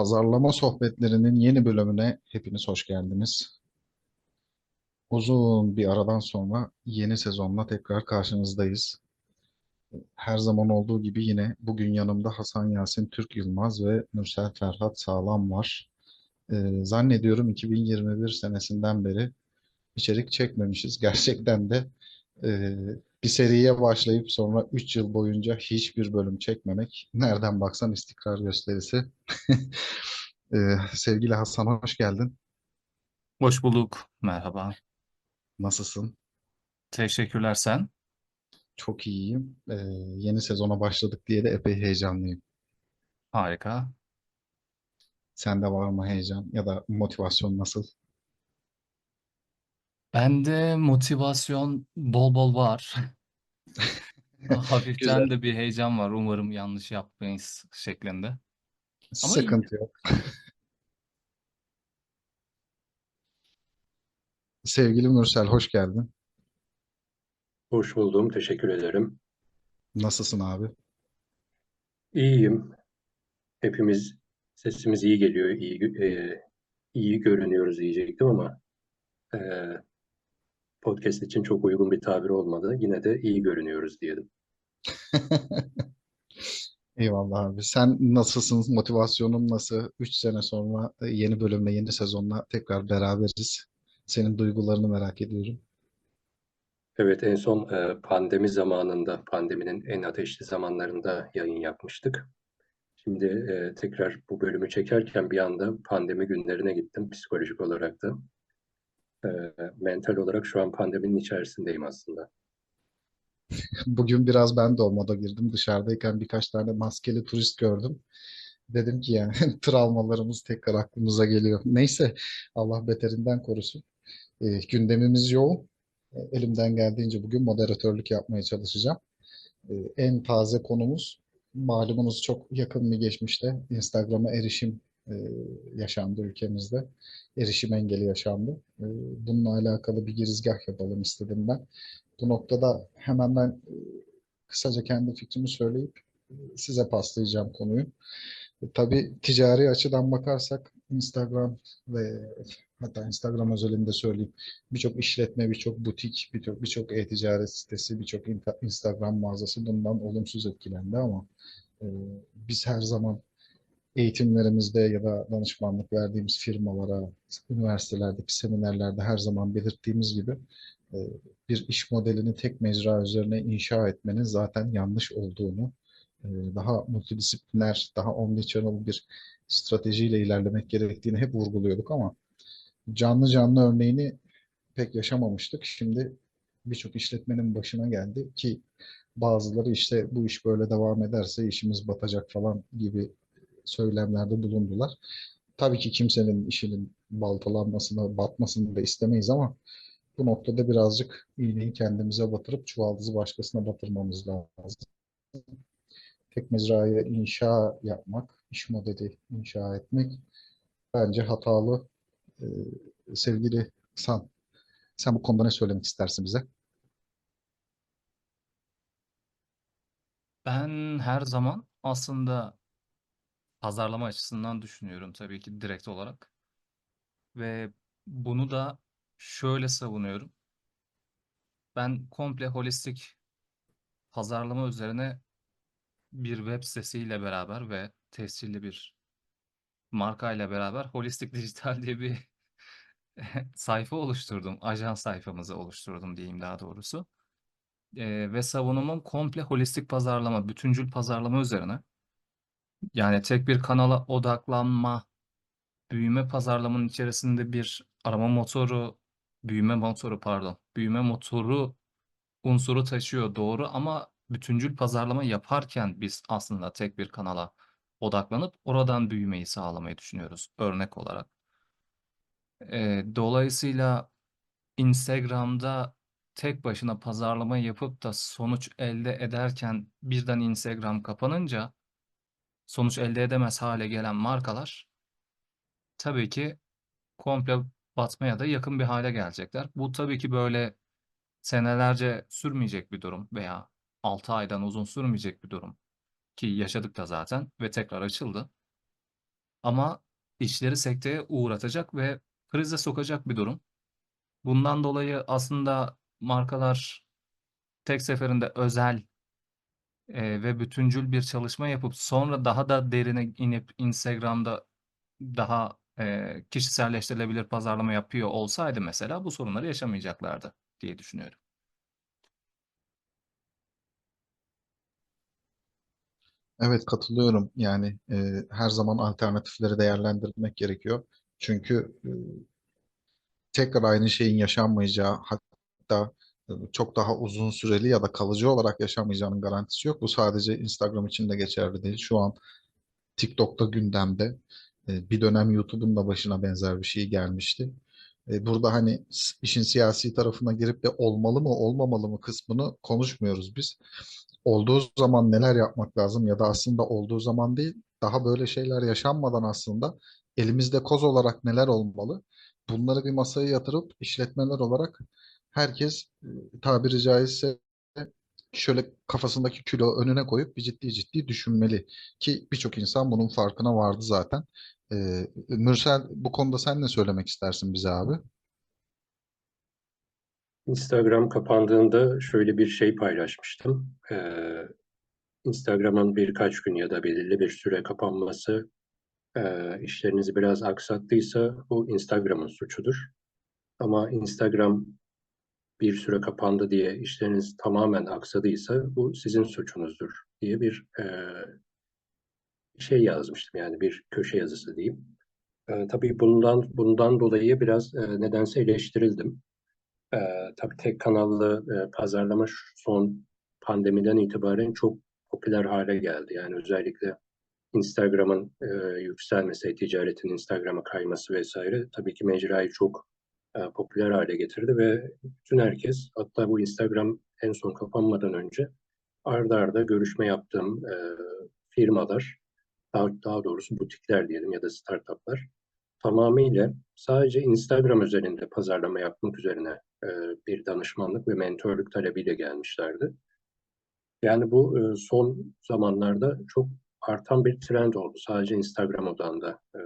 Pazarlama sohbetlerinin yeni bölümüne hepiniz hoş geldiniz. Uzun bir aradan sonra yeni sezonla tekrar karşınızdayız. Her zaman olduğu gibi yine bugün yanımda Hasan Yasin Türk Yılmaz ve Nursel Ferhat Sağlam var. Ee, zannediyorum 2021 senesinden beri içerik çekmemişiz. Gerçekten de e, bir seriye başlayıp sonra 3 yıl boyunca hiçbir bölüm çekmemek nereden baksan istikrar gösterisi. Ee, sevgili Hasan hoş geldin. Hoş bulduk. Merhaba. Nasılsın? Teşekkürler sen. Çok iyiyim. Ee, yeni sezona başladık diye de epey heyecanlıyım. Harika. Sende var mı heyecan ya da motivasyon nasıl? Bende motivasyon bol bol var. Güzel. Hafiften de bir heyecan var. Umarım yanlış yapmayız şeklinde. Ama iyi. Sıkıntı yok. Sevgili Mürsel hoş geldin. Hoş buldum. Teşekkür ederim. Nasılsın abi? İyiyim. Hepimiz sesimiz iyi geliyor, iyi e, iyi görünüyoruz diyecektim ama e, podcast için çok uygun bir tabir olmadı. Yine de iyi görünüyoruz diyelim. Eyvallah abi. Sen nasılsın? Motivasyonun nasıl? 3 sene sonra e, yeni bölümle, yeni sezonla tekrar beraberiz. Senin duygularını merak ediyorum. Evet, en son e, pandemi zamanında, pandeminin en ateşli zamanlarında yayın yapmıştık. Şimdi e, tekrar bu bölümü çekerken bir anda pandemi günlerine gittim psikolojik olarak da. E, mental olarak şu an pandeminin içerisindeyim aslında. Bugün biraz ben de o moda girdim. Dışarıdayken birkaç tane maskeli turist gördüm. Dedim ki yani travmalarımız tekrar aklımıza geliyor. Neyse Allah beterinden korusun. E, gündemimiz yoğun. E, elimden geldiğince bugün moderatörlük yapmaya çalışacağım. E, en taze konumuz malumunuz çok yakın bir geçmişte Instagram'a erişim e, yaşandı ülkemizde. Erişim engeli yaşandı. E, bununla alakalı bir girizgah yapalım istedim ben. Bu noktada hemen ben e, kısaca kendi fikrimi söyleyip e, size paslayacağım konuyu. E, Tabii ticari açıdan bakarsak Instagram ve hatta Instagram özelinde söyleyeyim. Birçok işletme, birçok butik, birçok birçok e-ticaret sitesi, birçok Instagram mağazası bundan olumsuz etkilendi ama e, biz her zaman eğitimlerimizde ya da danışmanlık verdiğimiz firmalara, üniversitelerdeki seminerlerde her zaman belirttiğimiz gibi e, bir iş modelini tek mecra üzerine inşa etmenin zaten yanlış olduğunu, daha multidisipliner, daha omnichannel bir stratejiyle ilerlemek gerektiğini hep vurguluyorduk ama canlı canlı örneğini pek yaşamamıştık. Şimdi birçok işletmenin başına geldi ki bazıları işte bu iş böyle devam ederse işimiz batacak falan gibi söylemlerde bulundular. Tabii ki kimsenin işinin baltalanmasını, batmasını da istemeyiz ama bu noktada birazcık iğneyi kendimize batırıp çuvaldızı başkasına batırmamız lazım. Tek mezraya inşa yapmak, iş modeli inşa etmek bence hatalı. Ee, sevgili San, sen bu konuda ne söylemek istersin bize? Ben her zaman aslında pazarlama açısından düşünüyorum tabii ki direkt olarak. Ve bunu da şöyle savunuyorum. Ben komple holistik pazarlama üzerine bir web sitesiyle beraber ve tescilli bir markayla beraber Holistik Dijital diye bir sayfa oluşturdum. Ajans sayfamızı oluşturdum diyeyim daha doğrusu. Ee, ve savunumum komple holistik pazarlama, bütüncül pazarlama üzerine. Yani tek bir kanala odaklanma, büyüme pazarlamanın içerisinde bir arama motoru, büyüme motoru pardon, büyüme motoru unsuru taşıyor doğru ama bütüncül pazarlama yaparken biz aslında tek bir kanala odaklanıp oradan büyümeyi sağlamayı düşünüyoruz örnek olarak. Ee, dolayısıyla Instagram'da tek başına pazarlama yapıp da sonuç elde ederken birden Instagram kapanınca sonuç elde edemez hale gelen markalar tabii ki komple batmaya da yakın bir hale gelecekler. Bu tabii ki böyle senelerce sürmeyecek bir durum veya 6 aydan uzun sürmeyecek bir durum ki yaşadık da zaten ve tekrar açıldı. Ama işleri sekteye uğratacak ve krize sokacak bir durum. Bundan dolayı aslında markalar tek seferinde özel e, ve bütüncül bir çalışma yapıp sonra daha da derine inip Instagram'da daha e, kişiselleştirilebilir pazarlama yapıyor olsaydı mesela bu sorunları yaşamayacaklardı diye düşünüyorum. Evet katılıyorum. Yani e, her zaman alternatifleri değerlendirmek gerekiyor. Çünkü e, tekrar aynı şeyin yaşanmayacağı hatta e, çok daha uzun süreli ya da kalıcı olarak yaşamayacağının garantisi yok. Bu sadece Instagram için de geçerli değil. Şu an TikTok'ta gündemde. E, Bir dönem YouTube'un da başına benzer bir şey gelmişti. E, Burada hani işin siyasi tarafına girip de olmalı mı olmamalı mı kısmını konuşmuyoruz biz. Olduğu zaman neler yapmak lazım ya da aslında olduğu zaman değil, daha böyle şeyler yaşanmadan aslında elimizde koz olarak neler olmalı? Bunları bir masaya yatırıp işletmeler olarak herkes e, tabiri caizse şöyle kafasındaki kilo önüne koyup bir ciddi ciddi düşünmeli ki birçok insan bunun farkına vardı zaten. Ee, Mürsel bu konuda sen ne söylemek istersin bize abi? Instagram kapandığında şöyle bir şey paylaşmıştım. Ee, Instagram'ın birkaç gün ya da belirli bir süre kapanması e, işlerinizi biraz aksattıysa bu Instagram'ın suçudur. Ama Instagram bir süre kapandı diye işleriniz tamamen aksadıysa bu sizin suçunuzdur diye bir e, şey yazmıştım yani bir köşe yazısı diyeyim. E, tabii bundan bundan dolayı biraz e, nedense eleştirildim. E, tabii tek kanallı e, pazarlama son pandemiden itibaren çok popüler hale geldi. Yani özellikle Instagram'ın e, yükselmesi, ticaretin Instagram'a kayması vesaire tabii ki mecrayı çok e, popüler hale getirdi ve bütün herkes hatta bu Instagram en son kapanmadan önce arda arda görüşme yaptığım e, firmalar daha, daha doğrusu butikler diyelim ya da startuplar tamamıyla sadece Instagram üzerinde pazarlama yapmak üzerine e, bir danışmanlık ve mentorluk talebiyle gelmişlerdi. Yani bu e, son zamanlarda çok artan bir trend oldu. Sadece Instagram odağında e,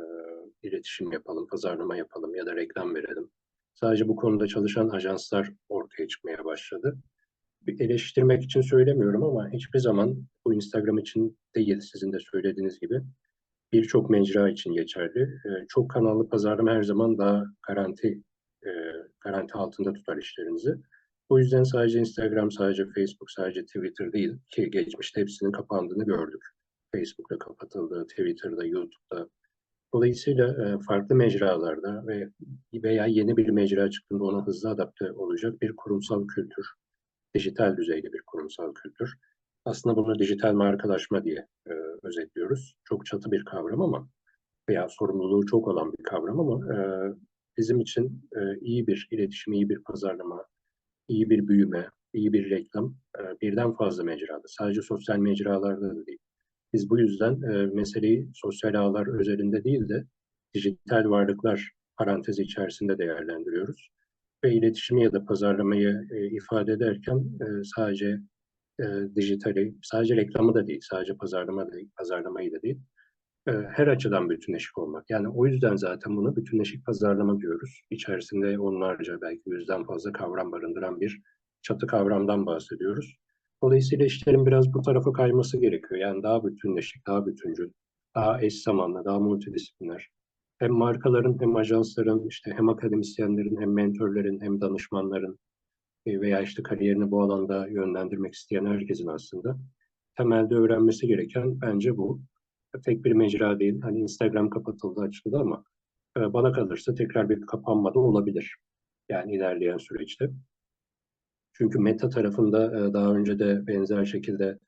iletişim yapalım, pazarlama yapalım ya da reklam verelim. Sadece bu konuda çalışan ajanslar ortaya çıkmaya başladı. Bir eleştirmek için söylemiyorum ama hiçbir zaman bu Instagram için değil sizin de söylediğiniz gibi birçok mecra için geçerli. E, çok kanallı pazarlama her zaman daha garanti e, garanti altında tutar işlerinizi. O yüzden sadece Instagram, sadece Facebook, sadece Twitter değil ki geçmişte hepsinin kapandığını gördük. Facebook'ta kapatıldı, Twitter'da, YouTube'da. Dolayısıyla e, farklı mecralarda ve veya yeni bir mecra çıktığında ona hızlı adapte olacak bir kurumsal kültür, dijital düzeyde bir kurumsal kültür. Aslında bunu dijital markalaşma diye e, özetliyoruz. Çok çatı bir kavram ama veya sorumluluğu çok olan bir kavram ama e, bizim için e, iyi bir iletişim, iyi bir pazarlama, iyi bir büyüme, iyi bir reklam e, birden fazla mecrada. Sadece sosyal mecralarda da değil. Biz bu yüzden e, meseleyi sosyal ağlar özelinde değil de dijital varlıklar parantezi içerisinde değerlendiriyoruz. Ve iletişimi ya da pazarlamayı e, ifade ederken e, sadece e, dijitali, sadece reklamı da değil, sadece pazarlama da değil, pazarlamayı da değil, e, her açıdan bütünleşik olmak. Yani o yüzden zaten buna bütünleşik pazarlama diyoruz. İçerisinde onlarca belki yüzden fazla kavram barındıran bir çatı kavramdan bahsediyoruz. Dolayısıyla işlerin biraz bu tarafa kayması gerekiyor. Yani daha bütünleşik, daha bütüncül, daha eş zamanlı, daha multidisipliner. Hem markaların hem ajansların, işte hem akademisyenlerin hem mentorların hem danışmanların veya işte kariyerini bu alanda yönlendirmek isteyen herkesin aslında temelde öğrenmesi gereken bence bu. Tek bir mecra değil. Hani Instagram kapatıldı, açıldı ama e, bana kalırsa tekrar bir kapanma da olabilir. Yani ilerleyen süreçte. Çünkü Meta tarafında e, daha önce de benzer şekilde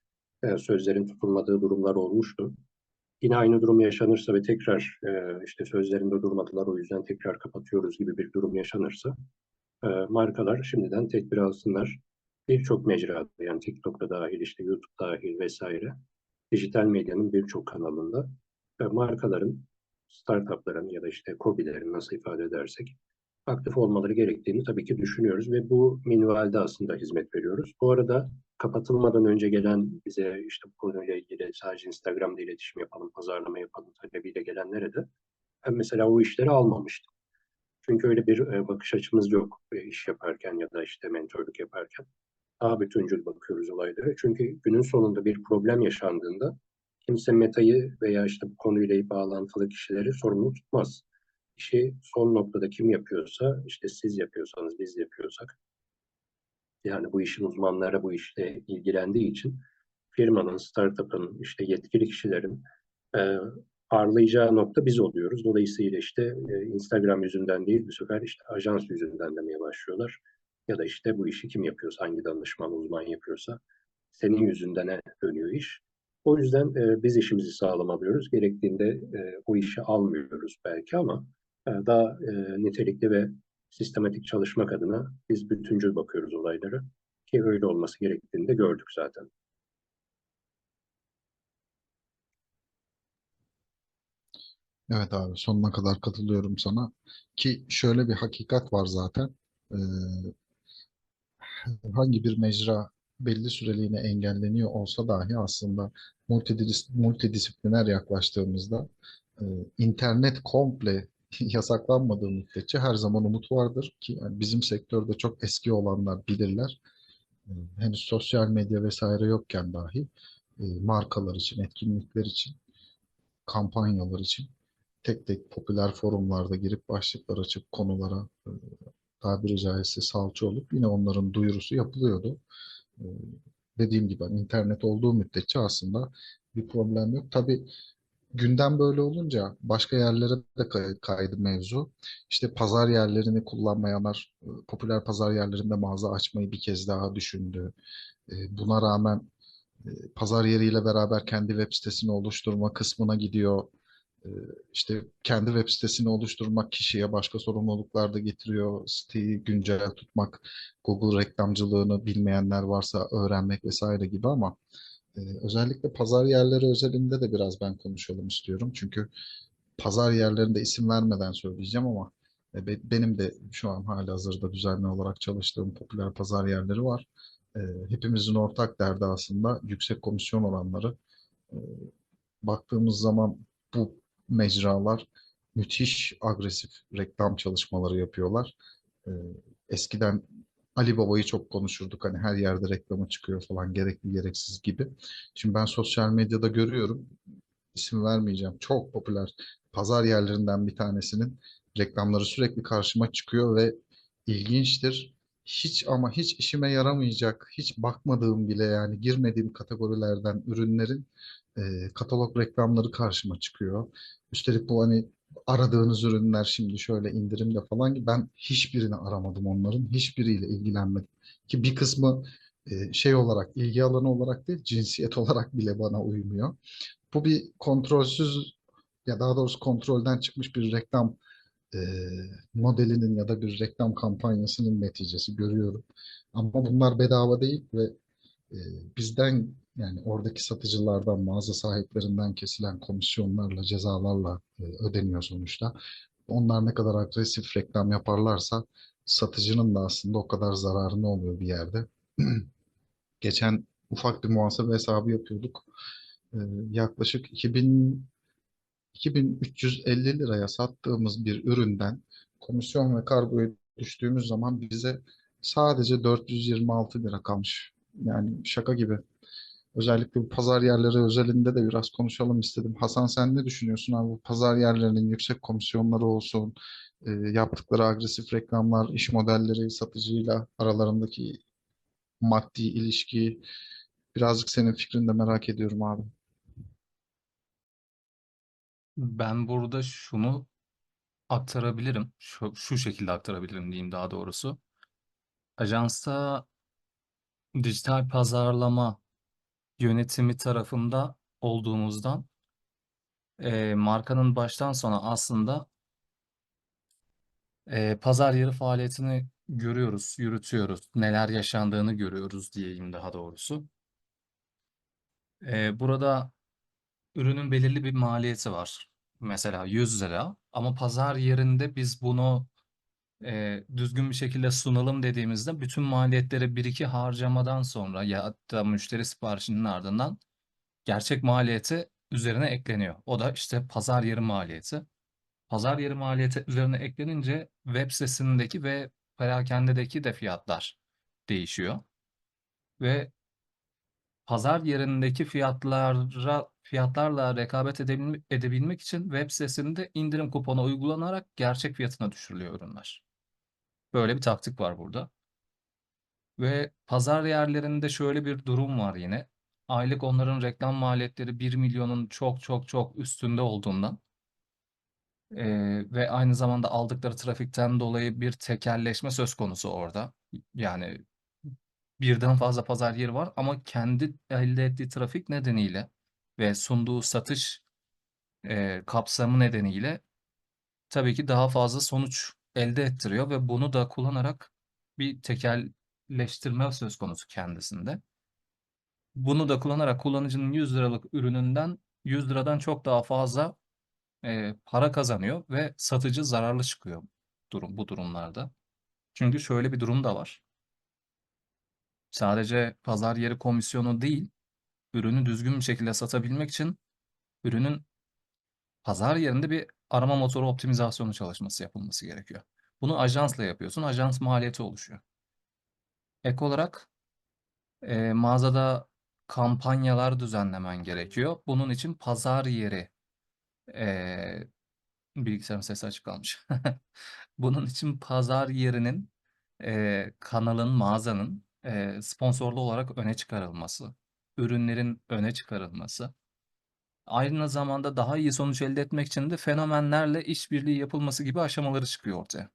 e, sözlerin tutulmadığı durumlar olmuştu. Yine aynı durum yaşanırsa ve tekrar e, işte sözlerinde durmadılar o yüzden tekrar kapatıyoruz gibi bir durum yaşanırsa e, markalar şimdiden tedbir alsınlar. Birçok mecrada yani TikTok'ta dahil işte YouTube dahil vesaire dijital medyanın birçok kanalında e, markaların startupların ya da işte KOBİ'lerin nasıl ifade edersek aktif olmaları gerektiğini tabii ki düşünüyoruz ve bu minvalde aslında hizmet veriyoruz. Bu arada kapatılmadan önce gelen bize işte bu konuyla ilgili sadece Instagram'da iletişim yapalım, pazarlama yapalım talebiyle gelenlere de ben mesela o işleri almamıştım. Çünkü öyle bir e, bakış açımız yok e, iş yaparken ya da işte mentorluk yaparken. Daha bütüncül bakıyoruz olaylara. Çünkü günün sonunda bir problem yaşandığında kimse Meta'yı veya işte bu konuyla bağlantılı kişileri sorumlu tutmaz. İşi son noktada kim yapıyorsa, işte siz yapıyorsanız, biz yapıyorsak, yani bu işin uzmanları bu işle ilgilendiği için firmanın, startup'ın, işte yetkili kişilerin e, ağırlayacağı nokta biz oluyoruz. Dolayısıyla işte e, Instagram yüzünden değil, bu sefer işte ajans yüzünden demeye başlıyorlar. Ya da işte bu işi kim yapıyorsa, hangi danışman, uzman yapıyorsa senin yüzünden dönüyor iş. O yüzden e, biz işimizi sağlam alıyoruz. Gerektiğinde e, o işi almıyoruz belki ama e, daha e, nitelikli ve sistematik çalışmak adına biz bütüncül bakıyoruz olaylara. Ki öyle olması gerektiğini de gördük zaten. Evet abi sonuna kadar katılıyorum sana. Ki şöyle bir hakikat var zaten. Ee, herhangi bir mecra belli süreliğine engelleniyor olsa dahi aslında multidis multidisipliner yaklaştığımızda e, internet komple yasaklanmadığı müddetçe her zaman umut vardır ki yani bizim sektörde çok eski olanlar bilirler. E, henüz sosyal medya vesaire yokken dahi e, markalar için, etkinlikler için, kampanyalar için tek tek popüler forumlarda girip başlıklar açıp konulara e, tabiri caizse salça olup yine onların duyurusu yapılıyordu. Ee, dediğim gibi hani internet olduğu müddetçe aslında bir problem yok. Tabii gündem böyle olunca başka yerlere de kay- kaydı mevzu. İşte pazar yerlerini kullanmayanlar e, popüler pazar yerlerinde mağaza açmayı bir kez daha düşündü. E, Buna rağmen e, pazar yeriyle beraber kendi web sitesini oluşturma kısmına gidiyor. E, İşte kendi web sitesini oluşturmak kişiye başka sorumluluklar da getiriyor. Siteyi güncel tutmak, Google reklamcılığını bilmeyenler varsa öğrenmek vesaire gibi ama e, özellikle pazar yerleri özelinde de biraz ben konuşalım istiyorum. Çünkü pazar yerlerinde isim vermeden söyleyeceğim ama e, be- benim de şu an halihazırda düzenli olarak çalıştığım popüler pazar yerleri var. E, Hepimizin ortak derdi aslında yüksek komisyon oranları. Baktığımız zaman bu mecralar müthiş agresif reklam çalışmaları yapıyorlar. Ee, eskiden Ali Baba'yı çok konuşurduk. Hani her yerde reklamı çıkıyor falan gerekli gereksiz gibi. Şimdi ben sosyal medyada görüyorum. isim vermeyeceğim. Çok popüler pazar yerlerinden bir tanesinin reklamları sürekli karşıma çıkıyor ve ilginçtir. Hiç ama hiç işime yaramayacak, hiç bakmadığım bile yani girmediğim kategorilerden ürünlerin e, katalog reklamları karşıma çıkıyor. Üstelik bu hani aradığınız ürünler şimdi şöyle indirimde falan ben hiçbirini aramadım onların. Hiçbiriyle ilgilenmedim. Ki bir kısmı e, şey olarak ilgi alanı olarak değil cinsiyet olarak bile bana uymuyor. Bu bir kontrolsüz ya daha doğrusu kontrolden çıkmış bir reklam e, modelinin ya da bir reklam kampanyasının neticesi görüyorum. Ama bunlar bedava değil ve e, bizden yani oradaki satıcılardan, mağaza sahiplerinden kesilen komisyonlarla, cezalarla e, ödeniyor sonuçta. Onlar ne kadar agresif reklam yaparlarsa satıcının da aslında o kadar zararına oluyor bir yerde. Geçen ufak bir muhasebe hesabı yapıyorduk. E, yaklaşık 2000 2350 liraya sattığımız bir üründen komisyon ve kargoyu düştüğümüz zaman bize sadece 426 lira kalmış. Yani şaka gibi. Özellikle bu pazar yerleri özelinde de biraz konuşalım istedim. Hasan sen ne düşünüyorsun abi? Bu pazar yerlerinin yüksek komisyonları olsun, e, yaptıkları agresif reklamlar, iş modelleri, satıcıyla aralarındaki maddi ilişki. Birazcık senin fikrini de merak ediyorum abi. Ben burada şunu aktarabilirim. Şu, şu şekilde aktarabilirim diyeyim daha doğrusu. Ajansta dijital pazarlama yönetimi tarafında olduğumuzdan e, markanın baştan sona aslında e, pazar yeri faaliyetini görüyoruz, yürütüyoruz. Neler yaşandığını görüyoruz diyeyim daha doğrusu. E, burada ürünün belirli bir maliyeti var. mesela 100 lira ama pazar yerinde biz bunu e, düzgün bir şekilde sunalım dediğimizde bütün maliyetleri bir iki harcamadan sonra ya da müşteri siparişinin ardından gerçek maliyeti üzerine ekleniyor. O da işte pazar yeri maliyeti. Pazar yeri maliyeti üzerine eklenince web sitesindeki ve perakendedeki de fiyatlar değişiyor. Ve pazar yerindeki fiyatlara fiyatlarla rekabet edebilmek, için web sitesinde indirim kuponu uygulanarak gerçek fiyatına düşürülüyor ürünler. Böyle bir taktik var burada. Ve pazar yerlerinde şöyle bir durum var yine. Aylık onların reklam maliyetleri 1 milyonun çok çok çok üstünde olduğundan eee, ve aynı zamanda aldıkları trafikten dolayı bir tekelleşme söz konusu orada. Yani birden fazla pazar yeri var ama kendi elde ettiği trafik nedeniyle ve sunduğu satış eee, kapsamı nedeniyle tabii ki daha fazla sonuç elde ettiriyor ve bunu da kullanarak bir tekelleştirme söz konusu kendisinde. Bunu da kullanarak kullanıcının 100 liralık ürününden 100 liradan çok daha fazla eee, para kazanıyor ve satıcı zararlı çıkıyor durum bu durumlarda. Çünkü şöyle bir durum da var. Sadece pazar yeri komisyonu değil, ürünü düzgün bir şekilde satabilmek için ürünün pazar yerinde bir arama motoru optimizasyonu çalışması yapılması gerekiyor. Bunu ajansla yapıyorsun. Ajans maliyeti oluşuyor. Ek olarak e, mağazada kampanyalar düzenlemen gerekiyor. Bunun için pazar yeri e, bilgisayarın sesi açık kalmış. Bunun için pazar yerinin e, kanalın, mağazanın e, sponsorlu olarak öne çıkarılması, ürünlerin öne çıkarılması, aynı zamanda daha iyi sonuç elde etmek için de fenomenlerle işbirliği yapılması gibi aşamaları çıkıyor ortaya.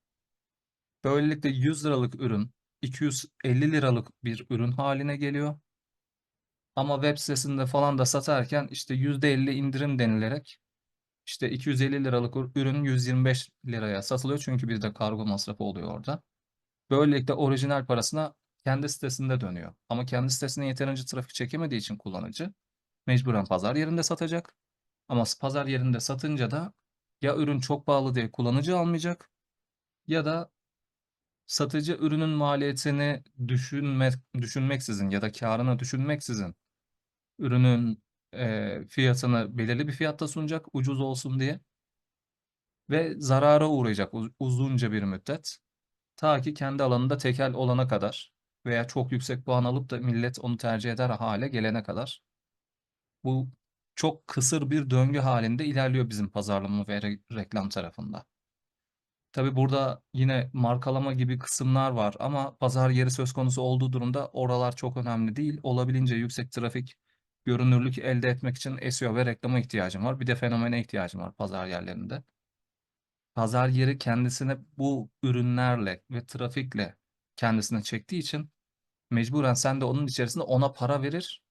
Böylelikle 100 liralık ürün 250 liralık bir ürün haline geliyor. Ama web sitesinde falan da satarken işte %50 indirim denilerek işte 250 liralık ürün 125 liraya satılıyor çünkü bir de kargo masrafı oluyor orada. Böylelikle orijinal parasına kendi sitesinde dönüyor. Ama kendi sitesine yeterince trafik çekemediği için kullanıcı mecburen pazar yerinde satacak. Ama pazar yerinde satınca da ya ürün çok pahalı diye kullanıcı almayacak ya da satıcı ürünün maliyetini düşünme, düşünmeksizin ya da karını düşünmeksizin ürünün e, fiyatını belirli bir fiyatta sunacak ucuz olsun diye ve zarara uğrayacak uz- uzunca bir müddet. Ta ki kendi alanında tekel olana kadar veya çok yüksek puan alıp da millet onu tercih eder hale gelene kadar. Bu çok kısır bir döngü halinde ilerliyor bizim pazarlama ve re- reklam tarafında. Tabii burada yine markalama gibi kısımlar var ama pazar yeri söz konusu olduğu durumda oralar çok önemli değil. Olabildiğince yüksek trafik, görünürlük elde etmek için SEO ve reklama ihtiyacım var. Bir de fenomene ihtiyacım var pazar yerlerinde. Pazar yeri kendisine bu ürünlerle ve trafikle kendisine çektiği için mecburen sen de onun içerisinde ona para verir.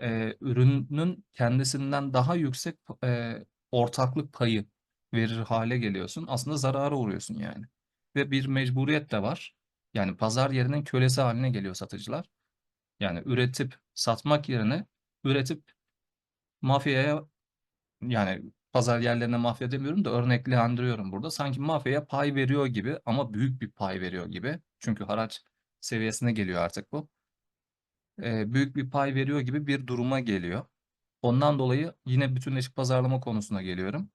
Ee, ürünün kendisinden daha yüksek e, ortaklık payı verir hale geliyorsun. Aslında zarara uğruyorsun yani. Ve bir mecburiyet de var. Yani pazar yerinin kölesi haline geliyor satıcılar. Yani üretip satmak yerine üretip mafyaya yani pazar yerlerine mafya demiyorum da örneklendiriyorum burada. Sanki mafyaya pay veriyor gibi ama büyük bir pay veriyor gibi. Çünkü haraç seviyesine geliyor artık bu. Ee, büyük bir pay veriyor gibi bir duruma geliyor. Ondan dolayı yine bütünleşik pazarlama konusuna geliyorum.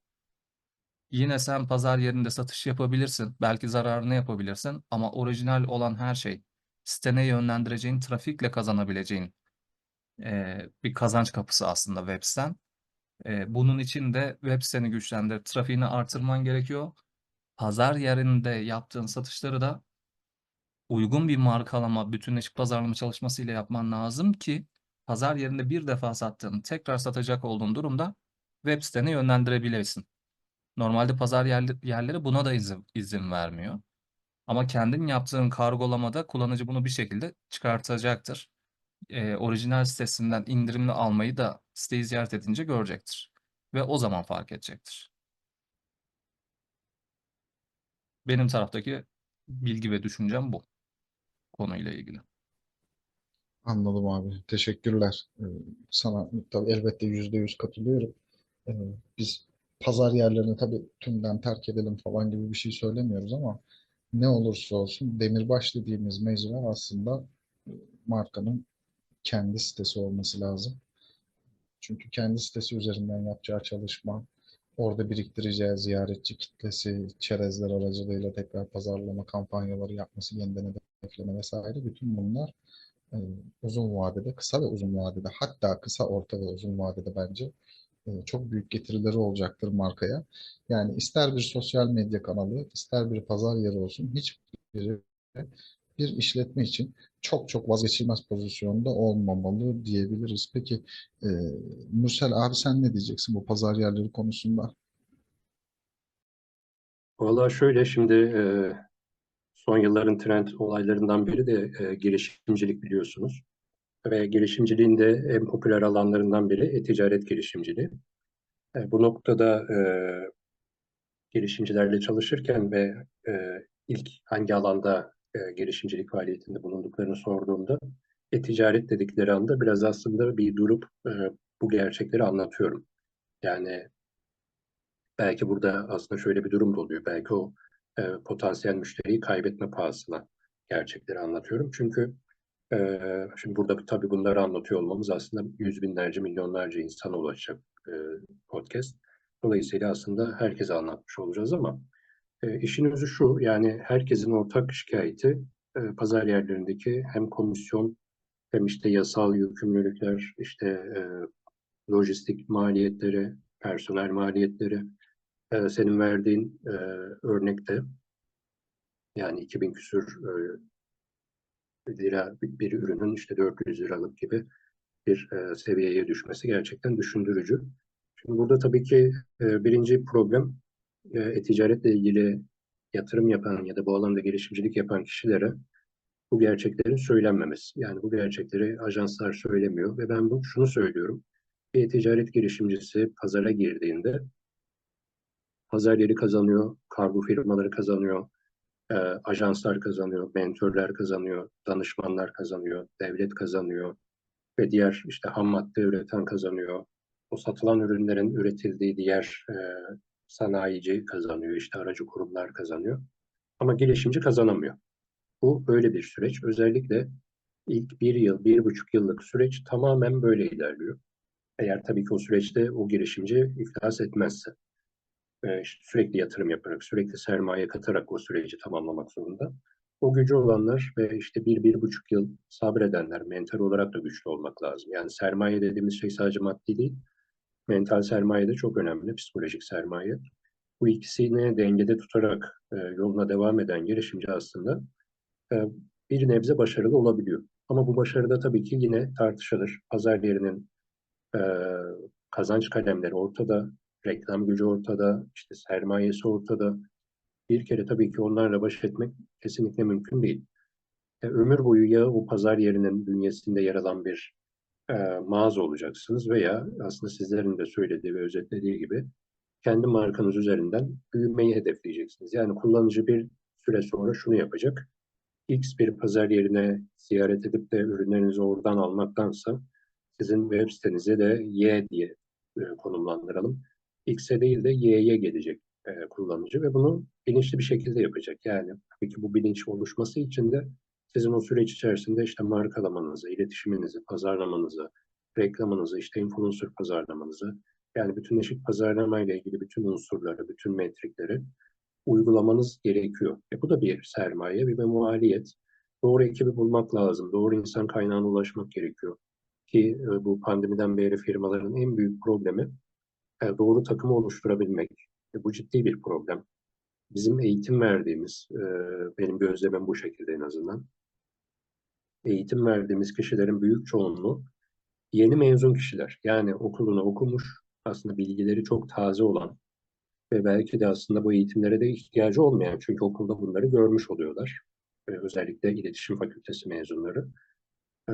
Yine sen pazar yerinde satış yapabilirsin. Belki zararını yapabilirsin ama orijinal olan her şey sitene yönlendireceğin trafikle kazanabileceğin eee, bir kazanç kapısı aslında web siten. Eee, bunun için de web siteni güçlendir, trafiğini artırman gerekiyor. Pazar yerinde yaptığın satışları da uygun bir markalama, bütünleşik pazarlama çalışmasıyla yapman lazım ki pazar yerinde bir defa sattığın, tekrar satacak olduğun durumda web siteni yönlendirebilesin. Normalde pazar yerleri buna da izin, izin vermiyor. Ama kendin yaptığın kargolamada kullanıcı bunu bir şekilde çıkartacaktır. Ee, orijinal sitesinden indirimli almayı da siteyi ziyaret edince görecektir. Ve o zaman fark edecektir. Benim taraftaki bilgi ve düşüncem bu konuyla ilgili. Anladım abi. Teşekkürler. Ee, Sana tabii elbette yüzde yüz katılıyorum. Ee, Biz pazar yerlerini tabii tümden terk edelim falan gibi bir şey söylemiyoruz ama ne olursa olsun demirbaş dediğimiz mecra aslında e, markanın kendi sitesi olması lazım. Çünkü kendi sitesi üzerinden yapacağı çalışma, orada biriktireceği ziyaretçi kitlesi, çerezler aracılığıyla tekrar pazarlama kampanyaları yapması, yeniden hedefleme vesaire bütün bunlar e, uzun vadede, kısa ve uzun vadede hatta kısa, orta ve uzun vadede bence e, çok büyük getirileri olacaktır markaya. Yani ister bir sosyal medya kanalı, ister bir pazar yeri olsun hiçbiri bir işletme için çok çok vazgeçilmez pozisyonda olmamalı diyebiliriz. Peki e, Mürsel abi sen ne diyeceksin bu pazar yerleri konusunda? Valla şöyle şimdi e, son yılların trend olaylarından biri de e, girişimcilik biliyorsunuz. Ve girişimciliğin de en popüler alanlarından biri e-ticaret girişimciliği. E, bu noktada e, girişimcilerle çalışırken ve e, ilk hangi alanda e, girişimcilik faaliyetinde bulunduklarını sorduğumda e-ticaret dedikleri anda biraz aslında bir durup e, bu gerçekleri anlatıyorum. Yani belki burada aslında şöyle bir durum da oluyor. Belki o e, potansiyel müşteriyi kaybetme pahasına gerçekleri anlatıyorum. Çünkü e, şimdi burada tabii bunları anlatıyor olmamız aslında yüz binlerce, milyonlarca insana ulaşacak e, podcast. Dolayısıyla aslında herkese anlatmış olacağız ama e, işin özü şu, yani herkesin ortak şikayeti e, pazar yerlerindeki hem komisyon hem işte yasal yükümlülükler, işte e, lojistik maliyetleri, personel maliyetleri, e, senin verdiğin e, örnekte yani 2000 küsür e, lira bir, bir ürünün işte 400 liralık gibi bir e, seviyeye düşmesi gerçekten düşündürücü. Şimdi burada tabii ki e, birinci problem e, e-ticaretle ilgili yatırım yapan ya da bu alanda girişimcilik yapan kişilere bu gerçeklerin söylenmemesi. Yani bu gerçekleri ajanslar söylemiyor ve ben bu, şunu söylüyorum. Bir ticaret girişimcisi pazara girdiğinde pazar yeri kazanıyor, kargo firmaları kazanıyor, e, ajanslar kazanıyor, mentörler kazanıyor, danışmanlar kazanıyor, devlet kazanıyor ve diğer işte ham madde üreten kazanıyor. O satılan ürünlerin üretildiği diğer e, sanayici kazanıyor, işte aracı kurumlar kazanıyor. Ama girişimci kazanamıyor. Bu böyle bir süreç. Özellikle ilk bir yıl, bir buçuk yıllık süreç tamamen böyle ilerliyor. Eğer tabii ki o süreçte o girişimci iflas etmezse. E, işte sürekli yatırım yaparak, sürekli sermaye katarak o süreci tamamlamak zorunda. O gücü olanlar ve işte bir, bir buçuk yıl sabredenler, mental olarak da güçlü olmak lazım. Yani sermaye dediğimiz şey sadece maddi değil, mental sermaye de çok önemli, psikolojik sermaye. Bu ikisini dengede tutarak e, yoluna devam eden girişimci aslında e, bir nebze başarılı olabiliyor. Ama bu başarı da tabii ki yine tartışılır. Pazar yerinin e, kazanç kalemleri ortada, reklam gücü ortada, işte sermayesi ortada. Bir kere tabii ki onlarla baş etmek kesinlikle mümkün değil. E, ömür boyu ya o pazar yerinin bünyesinde yer alan bir e, mağaza olacaksınız veya aslında sizlerin de söylediği ve özetlediği gibi kendi markanız üzerinden büyümeyi hedefleyeceksiniz. Yani kullanıcı bir süre sonra şunu yapacak. X bir pazar yerine ziyaret edip de ürünlerinizi oradan almaktansa sizin web sitenize de Y diye e, konumlandıralım. X'e değil de Y'ye gelecek e, kullanıcı ve bunu bilinçli bir şekilde yapacak. Yani tabii ki bu bilinç oluşması için de sizin o süreç içerisinde işte markalamanızı, iletişiminizi, pazarlamanızı, reklamınızı, işte influencer pazarlamanızı, yani bütünleşik pazarlama ile ilgili bütün unsurları, bütün metrikleri uygulamanız gerekiyor. E bu da bir sermaye, bir maliyet. Doğru ekibi bulmak lazım, doğru insan kaynağına ulaşmak gerekiyor. Ki e, bu pandemiden beri firmaların en büyük problemi doğru takımı oluşturabilmek. E, bu ciddi bir problem. Bizim eğitim verdiğimiz, e, benim gözlemim bu şekilde en azından. Eğitim verdiğimiz kişilerin büyük çoğunluğu yeni mezun kişiler. Yani okulunu okumuş, aslında bilgileri çok taze olan ve belki de aslında bu eğitimlere de ihtiyacı olmayan çünkü okulda bunları görmüş oluyorlar. Ee, özellikle iletişim fakültesi mezunları. Ee,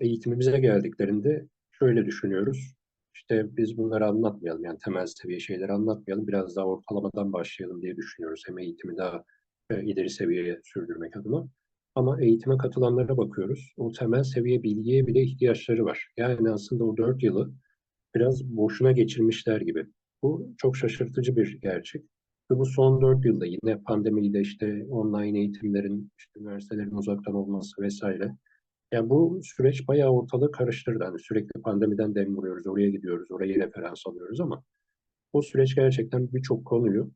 eğitimi bize geldiklerinde şöyle düşünüyoruz. İşte biz bunları anlatmayalım yani temel seviye şeyleri anlatmayalım. Biraz daha ortalamadan başlayalım diye düşünüyoruz. Hem eğitimi daha e, ileri seviyeye sürdürmek adına. Ama eğitime katılanlara bakıyoruz. O temel seviye bilgiye bile ihtiyaçları var. Yani aslında o dört yılı biraz boşuna geçirmişler gibi. Bu çok şaşırtıcı bir gerçek. Ve bu son 4 yılda yine pandemiyle işte online eğitimlerin, işte üniversitelerin uzaktan olması vesaire. Yani bu süreç bayağı ortalığı karıştırdı. Hani sürekli pandemiden dem vuruyoruz, oraya gidiyoruz, orayı referans alıyoruz ama o süreç gerçekten birçok konuyu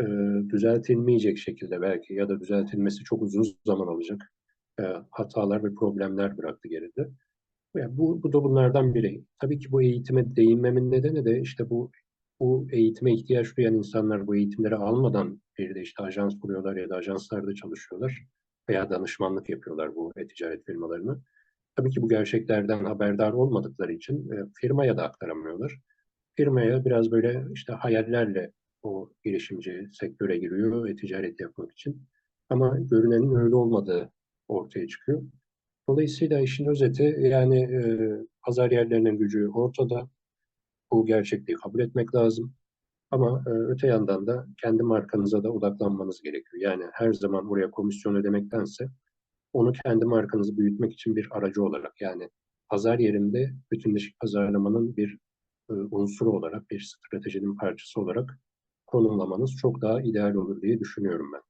e, düzeltilmeyecek şekilde belki ya da düzeltilmesi çok uzun zaman alacak e, hatalar ve problemler bıraktı geride. Yani bu, bu da bunlardan biri. Tabii ki bu eğitime değinmemin nedeni de işte bu bu eğitime ihtiyaç duyan insanlar bu eğitimleri almadan bir de işte ajans kuruyorlar ya da ajanslarda çalışıyorlar veya danışmanlık yapıyorlar bu e-ticaret firmalarına. Tabii ki bu gerçeklerden haberdar olmadıkları için e, firmaya da aktaramıyorlar. Firmaya biraz böyle işte hayallerle o girişimci sektöre giriyor e-ticaret yapmak için. Ama görünenin öyle olmadığı ortaya çıkıyor. Dolayısıyla işin özeti yani e, pazar yerlerinin gücü ortada. Bu gerçekliği kabul etmek lazım. Ama e, öte yandan da kendi markanıza da odaklanmanız gerekiyor. Yani her zaman oraya komisyon ödemektense onu kendi markanızı büyütmek için bir aracı olarak yani pazar yerinde bütünleşik pazarlamanın bir e, unsuru olarak, bir stratejinin parçası olarak konumlamanız çok daha ideal olur diye düşünüyorum ben.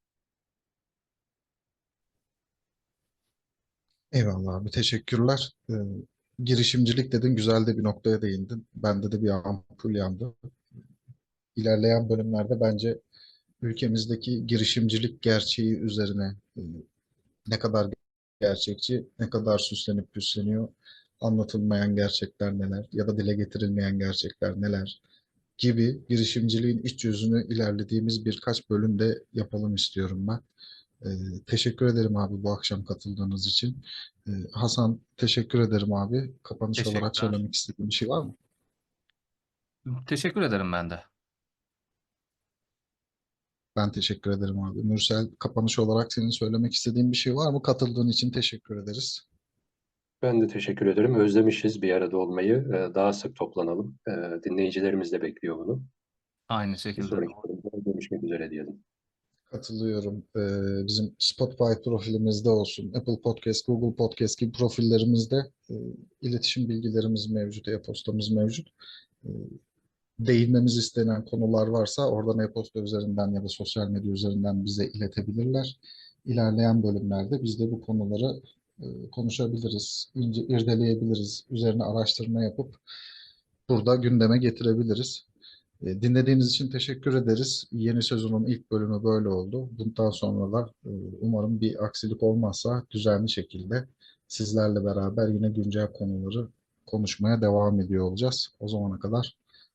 Eyvallah abi teşekkürler. Ee, girişimcilik dedin güzel de bir noktaya değindin. Bende de bir ampul yandı. İlerleyen bölümlerde bence ülkemizdeki girişimcilik gerçeği üzerine e, ne kadar gerçekçi, ne kadar süslenip püsleniyor, anlatılmayan gerçekler neler ya da dile getirilmeyen gerçekler neler gibi girişimciliğin iç yüzünü ilerlediğimiz birkaç bölümde yapalım istiyorum ben. Ee, teşekkür ederim abi bu akşam katıldığınız için. Ee, Hasan teşekkür ederim abi. Kapanış olarak söylemek istediğin bir şey var mı? Teşekkür ederim ben de. Ben teşekkür ederim abi. Mürsel kapanış olarak senin söylemek istediğin bir şey var mı? Katıldığın için teşekkür ederiz. Ben de teşekkür ederim. Özlemişiz bir arada olmayı. Ee, Daha sık toplanalım. Ee, Dinleyicilerimiz de bekliyor bunu. Aynı Bir şekilde. sonraki bölümde görüşmek üzere diyelim. Katılıyorum. Ee, bizim Spotify profilimizde olsun, Apple Podcast, Google Podcast gibi profillerimizde e, iletişim bilgilerimiz mevcut, e-postamız mevcut. Değinmemiz istenen konular varsa oradan e-posta üzerinden ya da sosyal medya üzerinden bize iletebilirler. İlerleyen bölümlerde biz de bu konuları e, konuşabiliriz, ince, irdeleyebiliriz, üzerine araştırma yapıp burada gündeme getirebiliriz. E, Dinlediğiniz için teşekkür ederiz. Yeni sezonun ilk bölümü böyle oldu. Bundan sonra da e, umarım bir aksilik olmazsa düzenli şekilde sizlerle beraber yine güncel konuları konuşmaya devam ediyor olacağız. O zamana kadar